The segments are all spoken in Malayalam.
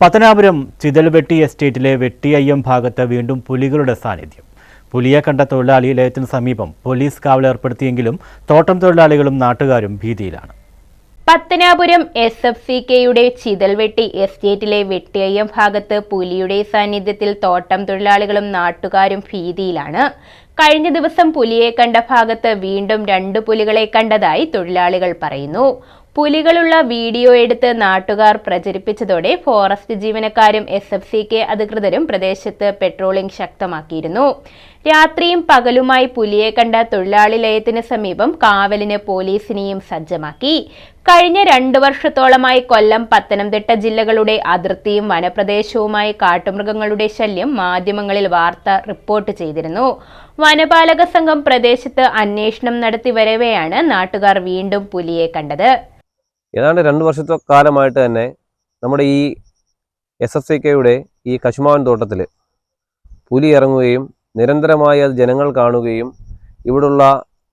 പത്തനാപുരം ചിതൽവെട്ടി എസ്റ്റേറ്റിലെ വെട്ടിയയ്യം ഭാഗത്ത് വീണ്ടും പുലികളുടെ സാന്നിധ്യം. പുലിയെ കണ്ട തൊഴിലാളി ലയത്തിന് സമീപം പോലീസ് കാവൽ ഏർപ്പെടുത്തിയെങ്കിലും തോട്ടം തൊഴിലാളികളും നാട്ടുകാരും ഭീതിയിലാണ്. പത്തനാപുരം എസ് എഫ് സി കെയുടെ ചിതൽവെട്ടി എസ്റ്റേറ്റിലെ വെട്ടിയയ്യം ഭാഗത്ത് പുലിയുടെ സാന്നിധ്യത്തിൽ തോട്ടം തൊഴിലാളികളും നാട്ടുകാരും ഭീതിയിലാണ്. കഴിഞ്ഞ ദിവസം പുലിയെ കണ്ട ഭാഗത്ത് വീണ്ടും രണ്ട് പുലികളെ കണ്ടതായി തൊഴിലാളികൾ പറയുന്നു. പുലികളുള്ള വീഡിയോ എടുത്ത് നാട്ടുകാർ പ്രചരിപ്പിച്ചതോടെ ഫോറസ്റ്റ് ജീവനക്കാരും എസ് എഫ് സി കെ അധികൃതരും പ്രദേശത്ത് പെട്രോളിംഗ് ശക്തമാക്കിയിരുന്നു. രാത്രിയും പകലുമായി പുലിയെ കണ്ട തൊഴിലാളി ലയത്തിന് സമീപം കാവലിന് പോലീസിനെയും സജ്ജമാക്കി. കഴിഞ്ഞ രണ്ടു വർഷത്തോളമായി കൊല്ലം പത്തനംതിട്ട ജില്ലകളുടെ അതിർത്തിയും വനപ്രദേശവുമായി കാട്ടുമൃഗങ്ങളുടെ ശല്യം മാധ്യമങ്ങളിൽ വാർത്ത റിപ്പോർട്ട് ചെയ്തിരുന്നു. വനപാലക സംഘം പ്രദേശത്ത് അന്വേഷണം നടത്തി വരവെയാണ് നാട്ടുകാർ വീണ്ടും പുലിയെ കണ്ടത്. ഏതാണ്ട് രണ്ട് വർഷത്തെ കാലമായിട്ട് തന്നെ നമ്മുടെ ഈ എസ് എഫ് സി കെയുടെ ഈ കശുമാവൻ തോട്ടത്തിൽ പുലി ഇറങ്ങുകയും നിരന്തരമായി അത് ജനങ്ങൾ കാണുകയും ഇവിടുള്ള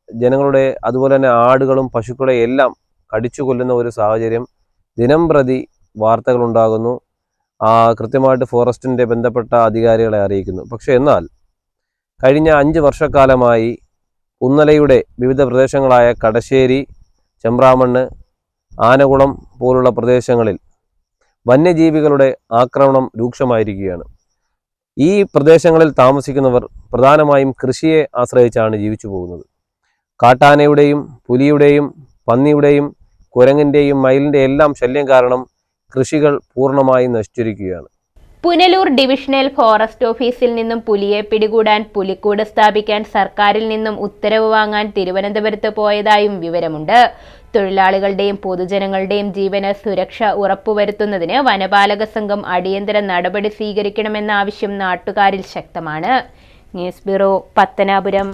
ജനങ്ങളുടെ അതുപോലെ തന്നെ ആടുകളും പശുക്കളെ എല്ലാം കടിച്ചു കൊല്ലുന്ന ഒരു സാഹചര്യം ദിനം പ്രതി വാർത്തകളുണ്ടാകുന്നു ആ കൃത്യമായിട്ട് ഫോറസ്റ്റിന്റെ ബന്ധപ്പെട്ട അധികാരികളെ അറിയിക്കുന്നു. പക്ഷേ എന്നാൽ കഴിഞ്ഞ അഞ്ച് വർഷക്കാലമായി ഉന്നലയുടെ വിവിധ പ്രദേശങ്ങളായ കടശ്ശേരി ചെമ്പ്രാമണ്ണ് ആനകുളം പോലുള്ള പ്രദേശങ്ങളിൽ വന്യജീവികളുടെ ആക്രമണം രൂക്ഷമായിരിക്കുകയാണ്. ഈ പ്രദേശങ്ങളിൽ താമസിക്കുന്നവർ പ്രധാനമായും കൃഷിയെ ആശ്രയിച്ചാണ് ജീവിച്ചു പോകുന്നത്. കാട്ടാനയുടെയും പുലിയുടെയും പന്നിയുടെയും കുരങ്ങിന്റെയും മയിലിന്റെ എല്ലാം ശല്യം കാരണം കൃഷികൾ പൂർണമായും നശിച്ചിരിക്കുകയാണ്. പുനലൂർ ഡിവിഷണൽ ഫോറസ്റ്റ് ഓഫീസിൽ നിന്നും പുലിയെ പിടികൂടാൻ പുലിക്കൂട് സ്ഥാപിക്കാൻ സർക്കാരിൽ നിന്നും ഉത്തരവ് വാങ്ങാൻ തിരുവനന്തപുരത്ത് പോയതായും വിവരമുണ്ട്. തൊഴിലാളികളുടെയും പൊതുജനങ്ങളുടെയും ജീവന് സുരക്ഷ ഉറപ്പുവരുത്തുന്നതിന് വനപാലക സംഘം അടിയന്തര നടപടി സ്വീകരിക്കണമെന്ന ആവശ്യം നാട്ടുകാരിൽ ശക്തമാണ്. News bureau Pathanapuram.